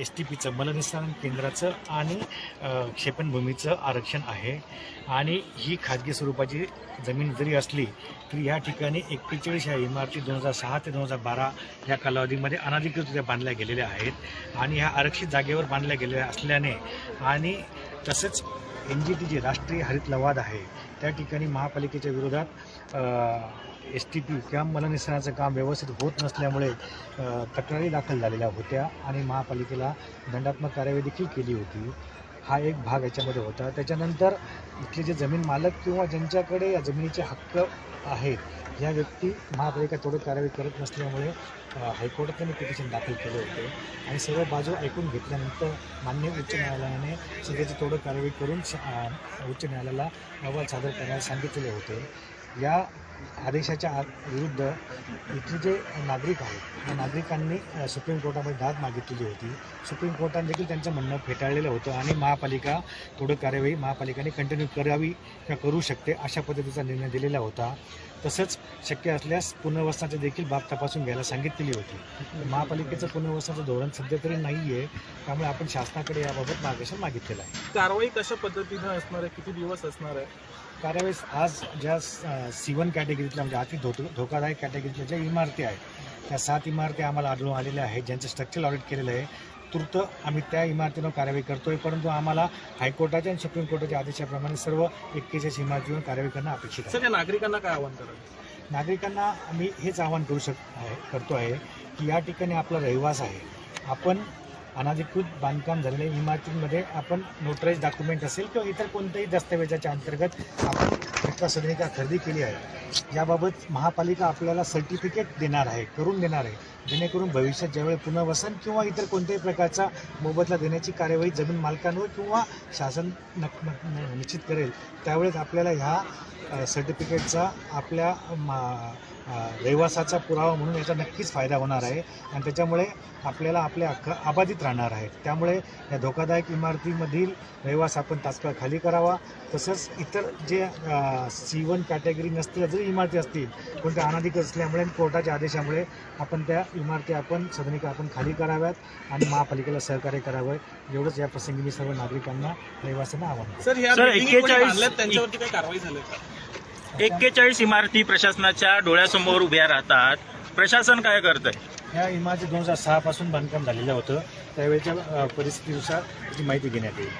S T पीचं मलनिस्सारण केंद्राचं आणि क्षेपणभूमीचं आरक्षण आहे. आणि ही खाजगी स्वरूपाची जमीन जरी असली तरी या ठिकाणी एक्केचाळीस ह्या इमारती दोन हजार सहा ते दोन हजार बारा या कालावधीमध्ये अनाधिकृतरित्या बांधल्या गेलेल्या आहेत. आणि ह्या आरक्षित जागेवर बांधल्या गेलेल्या असल्याने आणि तसेच एन जी टी जी राष्ट्रीय हरित लवाद आहे त्या ठिकाणी महापालिकेच्या विरोधात एस टी पी किंवा मलनिस्सरणाचं काम व्यवस्थित होत नसल्यामुळे तक्रारी दाखल झालेल्या होत्या आणि महापालिकेला दंडात्मक कारवाई देखील केली होती. हा एक भाग याच्यामध्ये होता. त्याच्यानंतर इथले जे जमीन मालक किंवा ज्यांच्याकडे या जमिनीचे हक्क आहेत ह्या व्यक्ती महापालिका तोडत कारवाई करत नसल्यामुळे हायकोर्टात त्यांनी पिटिशन दाखल केले होते. आणि सर्व बाजू ऐकून घेतल्यानंतर मान्य उच्च न्यायालयाने सध्याची तोडत कारवाई करून उच्च न्यायालयाला अहवाल सादर करायला सांगितले होते. या आदेशाच्या विरुद्ध इथले जे नागरिक आहेत या नागरिकांनी सुप्रीम कोर्टामध्ये दाद मागितलेली होती. सुप्रीम कोर्टाने देखील त्यांचं म्हणणं फेटाळलेलं होतं आणि महापालिका थोडं कार्यवाही महापालिकेने कंटिन्यू करावी किंवा करू शकते अशा पद्धतीचा निर्णय दिलेला होता. तसंच शक्य असल्यास पुनर्वसनाची देखील बाब तपासून घ्यायला सांगितलेली होती. महापालिकेचं पुनर्वसनाचं धोरण सध्या तरी नाही आहे त्यामुळे आपण शासनाकडे याबाबत मार्गदर्शन मागितलेलं आहे. कारवाई कशा पद्धतीनं असणार आहे? किती दिवस असणार आहे? कारवाई आज ज्या सी वन कॅटेगरीतल्या म्हणजे अति धो धोकादायक कॅटेगरीतल्या ज्या इमारती आहेत त्या सात इमारती आम्हाला आढळून आलेल्या आहेत ज्यांचं स्ट्रक्चरल ऑडिट केलेलं आहे. तूर्त आम्ही त्या इमारतींवर कारवाई करतोय परंतु आम्हाला हायकोर्टाच्या आणि सुप्रीम कोर्टाच्या आदेशाप्रमाणे सर्व एक्केचाळीस इमारतीवर कारवाई करणं अपेक्षित आहे. सर या नागरिकांना काय आव्हान कराल? नागरिकांना आम्ही हेच आवाहन करू शक आहे करतो आहे की या ठिकाणी आपला रहिवास आहे. आपण अनाधिकृत बांधकाम झालेल्या इमारतींमध्ये आपण नोटराईज डॉक्युमेंट असेल किंवा इतर कोणत्याही दस्तावेजाच्या अंतर्गत आपण घटना सदनिका खरेदी केली आहे. याबाबत महापालिका आपल्याला सर्टिफिकेट देणार आहे करून देणार आहे. जेणेकरून भविष्यात ज्यावेळी पुनर्वसन किंवा इतर कोणत्याही प्रकारचा मोबदला देण्याची कार्यवाही जमीन मालकांवर किंवा शासन नक निश्चित करेल त्यावेळेस आपल्याला ह्या सर्टिफिकेटचा आपल्या मा- रहिवासाचा पुरावा म्हणून याचा नक्कीच फायदा होणार आहे. आणि त्याच्यामुळे आपल्याला आपले हक्क अबाधित राहणार आहेत. त्यामुळे या धोकादायक इमारतीमधील रहिवास आपण तात्काळ खाली करावा. तसंच इतर जे सी वन कॅटेगरी नसतील जरी इमारती असतील पण त्या अनाधिकृत असल्यामुळे आणि कोर्टाच्या आदेशामुळे आपण त्या इमारती आपण सदनिका आपण खाली कराव्यात आणि महापालिकेला सहकार्य करावं. एवढंच या प्रसंगी मी सर्व नागरिकांना रहिवाशांना आवाहन करतो. सर ह्या सर, building कोणी 41 बांधल्यात त्यांच्यावरती काही कारवाई झाली का? एक्केचाळीस इमारती प्रशासनाच्या डोळ्यासमोर उभ्या राहतात. प्रशासन काय करत आहे या इमारती दोन हजार सहा पासून बांधकाम झालेलं होतं. त्यावेळेच्या परिस्थितीनुसार त्याची माहिती घेण्यात येईल.